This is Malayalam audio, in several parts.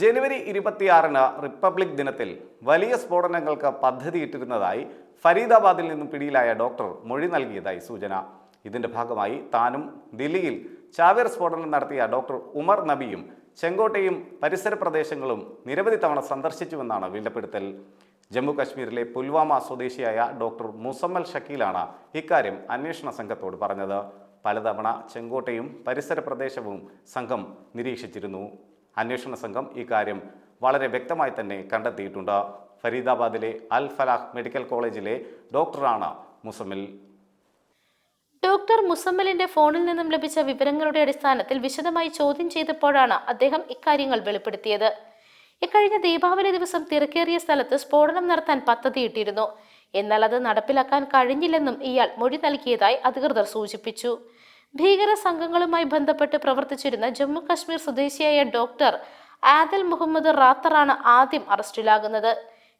ജനുവരി ഇരുപത്തിയാറിന് റിപ്പബ്ലിക് ദിനത്തിൽ വലിയ സ്ഫോടനങ്ങൾക്ക് പദ്ധതിയിട്ടിരുന്നതായി ഫരീദാബാദിൽ നിന്നും പിടിയിലായ ഡോക്ടർ മൊഴി നൽകിയതായി സൂചന. ഇതിന്റെ ഭാഗമായി താനും ദില്ലിയിൽ ചാവേർ സ്ഫോടനം നടത്തിയ ഡോക്ടർ ഉമർ നബിയും ചെങ്കോട്ടയും പരിസര പ്രദേശങ്ങളും നിരവധി തവണ സന്ദർശിച്ചുവെന്നാണ് വെളിപ്പെടുത്തൽ ജമ്മു കശ്മീരിലെ പുൽവാമ സ്വദേശിയായ ഡോക്ടർ മുസമ്മൽ ഷക്കീലാണ് ഇക്കാര്യം അന്വേഷണ സംഘത്തോട് പറഞ്ഞത്. പലതവണ ചെങ്കോട്ടയും പരിസര പ്രദേശവും സംഘം നിരീക്ഷിച്ചിരുന്നു. അന്വേഷണ സംഘം ഇക്കാര്യം വളരെ വ്യക്തമായി തന്നെ കണ്ടെത്തിയിട്ടുണ്ട്. ഫരീദാബാദിലെ അൽ ഫലാഹ് മെഡിക്കൽ കോളേജിലെ ഡോക്ടറാണ് മുസമിൽ ഡോക്ടർ മുസമ്മലിന്റെ ഫോണിൽ നിന്നും ലഭിച്ച വിവരങ്ങളുടെ അടിസ്ഥാനത്തിൽ വിശദമായി ചോദ്യം ചെയ്തപ്പോഴാണ് അദ്ദേഹം ഇക്കാര്യങ്ങൾ വെളിപ്പെടുത്തിയത്. ഇക്കഴിഞ്ഞ ദീപാവലി ദിവസം തിരക്കേറിയ സ്ഥലത്ത് സ്ഫോടനം നടത്താൻ പദ്ധതിയിട്ടിരുന്നു എന്നാൽ അത് നടപ്പിലാക്കാൻ കഴിഞ്ഞില്ലെന്നും ഇയാൾ മൊഴി നൽകിയതായി അധികൃതർ സൂചിപ്പിച്ചു. ഭീകര സംഘങ്ങളുമായി ബന്ധപ്പെട്ട് പ്രവർത്തിച്ചിരുന്ന ജമ്മു കശ്മീർ സ്വദേശിയായ ഡോക്ടർ ആദിൽ മുഹമ്മദ് റാത്തറാണ് ആദ്യം അറസ്റ്റിലാകുന്നത്.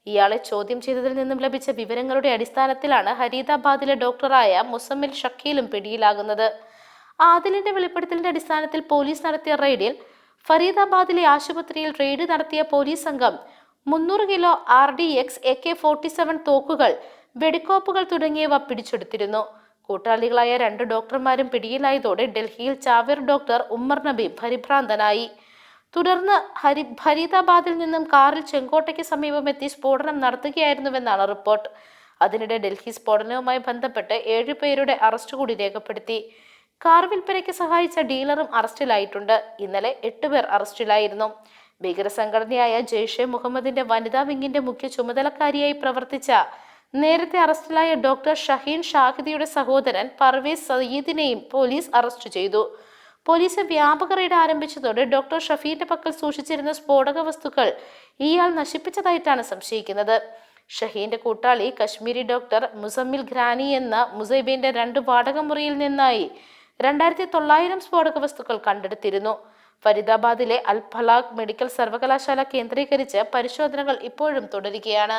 ഇയാളെ ചോദ്യം ചെയ്തതിൽ നിന്നും ലഭിച്ച വിവരങ്ങളുടെ അടിസ്ഥാനത്തിലാണ് ഹരീദാബാദിലെ ഡോക്ടറായ മുസമ്മിൽ ഷക്കീലും പിടിയിലാകുന്നത്. ആദിലിന്റെ വെളിപ്പെടുത്തലിന്റെ അടിസ്ഥാനത്തിൽ പോലീസ് നടത്തിയ റെയ്ഡിൽ ഫരീദാബാദിലെ ആശുപത്രിയിൽ റെയ്ഡ് നടത്തിയ പോലീസ് സംഘം മുന്നൂറ് kilo R D X A K forty seven തോക്കുകൾ വെടിക്കോപ്പുകൾ തുടങ്ങിയവ പിടിച്ചെടുത്തിരുന്നു. കൂട്ടാളികളായ രണ്ട് ഡോക്ടർമാരും പിടിയിലായതോടെ ഡൽഹിയിൽ ചാവേർ ഡോക്ടർ ഉമ്മർ നബി പരിഭ്രാന്തനായി. തുടർന്ന് ഹരി ഫരീദാബാദിൽ നിന്നും കാറിൽ ചെങ്കോട്ടയ്ക്ക് സമീപം എത്തി സ്ഫോടനം നടത്തുകയായിരുന്നുവെന്നാണ് റിപ്പോർട്ട്. അതിനിടെ ഡൽഹി സ്ഫോടനവുമായി ബന്ധപ്പെട്ട് ഏഴുപേരുടെ അറസ്റ്റ് കൂടി രേഖപ്പെടുത്തി. കാർ വിൽപ്പനയ്ക്ക് സഹായിച്ച ഡീലറും അറസ്റ്റിലായിട്ടുണ്ട്. ഇന്നലെ എട്ടുപേർ അറസ്റ്റിലായിരുന്നു. ഭീകര സംഘടനയായ ജെയ്ഷെ മുഹമ്മദിന്റെ വനിതാ വിങ്ങിന്റെ മുഖ്യ ചുമതലക്കാരിയായി പ്രവർത്തിച്ച നേരത്തെ അറസ്റ്റിലായ ഡോക്ടർ ഷഹീൻ ഷാഹിദിയുടെ സഹോദരൻ പർവേസ് സയ്യിദിനെയും പോലീസ് അറസ്റ്റ് ചെയ്തു. പോലീസ് വ്യാപക റെയ്ഡ് ആരംഭിച്ചതോടെ ഡോക്ടർ ഷഫീന്റെ പക്കൽ സൂക്ഷിച്ചിരുന്ന സ്ഫോടക വസ്തുക്കൾ ഇയാൾ നശിപ്പിച്ചതായിട്ടാണ് സംശയിക്കുന്നത്. ഷഹീന്റെ കൂട്ടാളി കശ്മീരി ഡോക്ടർ മുസമ്മിൽ ഖ്രാനി എന്ന മുസൈബിന്റെ രണ്ട് വാടക മുറിയിൽ നിന്നായി രണ്ടായിരത്തി തൊള്ളായിരം സ്ഫോടക വസ്തുക്കൾ കണ്ടെടുത്തിരുന്നു. ഫരീദാബാദിലെ അൽ ഫലാഖ് മെഡിക്കൽ സർവകലാശാല കേന്ദ്രീകരിച്ച് പരിശോധനകൾ ഇപ്പോഴും തുടരുകയാണ്.